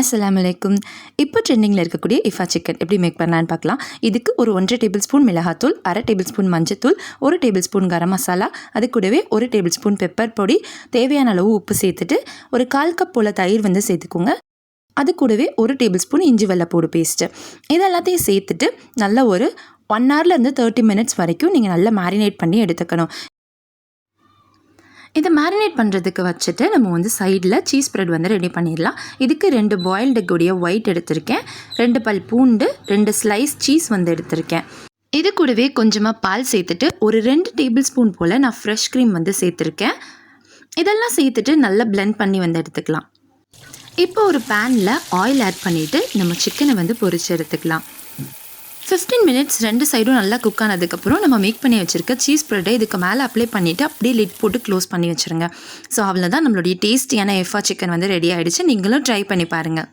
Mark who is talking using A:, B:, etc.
A: அஸ்லாம் வலைக்கும் இப்போ ட்ரெண்டிங்கில் இருக்கக்கூடிய இஃபா சிக்கன் எப்படி மேக் பண்ணலான்னு பார்க்கலாம். இதுக்கு ஒரு ஒன்றரை டேபிள் ஸ்பூன் மிளகாத்தூள் அரை டேபிள் ஸ்பூன் மஞ்சத்தூள் ஒரு டேபிள் ஸ்பூன் கரம் மசாலா அது கூடவே ஒரு டேபிள் ஸ்பூன் பெப்பர் பொடி தேவையான அளவு உப்பு சேர்த்துட்டு ஒரு கால் கப் போல் தயிர் வந்து சேர்த்துக்கோங்க. அது கூடவே ஒரு டேபிள் ஸ்பூன் இஞ்சி வெள்ளைப்பூடு பேஸ்ட்டு இது எல்லாத்தையும் சேர்த்துட்டு நல்ல ஒரு ஒன் ஹவர்லேருந்து தேர்ட்டி மினிட்ஸ் வரைக்கும் நீங்கள் நல்லா மேரினேட் பண்ணி எடுத்துக்கணும். இதை மேரினேட் பண்ணுறதுக்கு வச்சுட்டு நம்ம வந்து சைடில் சீஸ் ஸ்ப்ரெட் வந்து ரெடி பண்ணிடலாம். இதுக்கு ரெண்டு பாயில்டு கூடிய ஒயிட் எடுத்திருக்கேன். ரெண்டு பல் பூண்டு ரெண்டு ஸ்லைஸ் சீஸ் வந்து எடுத்திருக்கேன். இது கூடவே கொஞ்சமாக பால் சேர்த்துட்டு ஒரு ரெண்டு டேபிள் ஸ்பூன் போல் நான் ஃப்ரெஷ் க்ரீம் வந்து சேர்த்துருக்கேன். இதெல்லாம் சேர்த்துட்டு நல்லா பிளெண்ட் பண்ணி வந்து எடுத்துக்கலாம். இப்போ ஒரு பேனில் ஆயில் ஆட் பண்ணிவிட்டு நம்ம சிக்கனை வந்து பொரிச்சு எடுத்துக்கலாம். ஃபிஃப்டீன் மினிட்ஸ் ரெண்டு சைடும் நல்லா குக் ஆனதுக்கப்புறம் நம்ம மேக் பண்ணி வச்சுருக்க சீஸ் ப்ரெட்டை இதுக்கு மேலே அப்ளை பண்ணிவிட்டு அப்படியே லிட் போட்டு க்ளோஸ் பண்ணி வச்சுருங்க. ஸோ அவ்வளோதான் நம்மளுடைய டேஸ்டியான எஃபா சிக்கன் வந்து ரெடி ஆகிடுச்சு நீங்களும் ட்ரை பண்ணி பாருங்கள்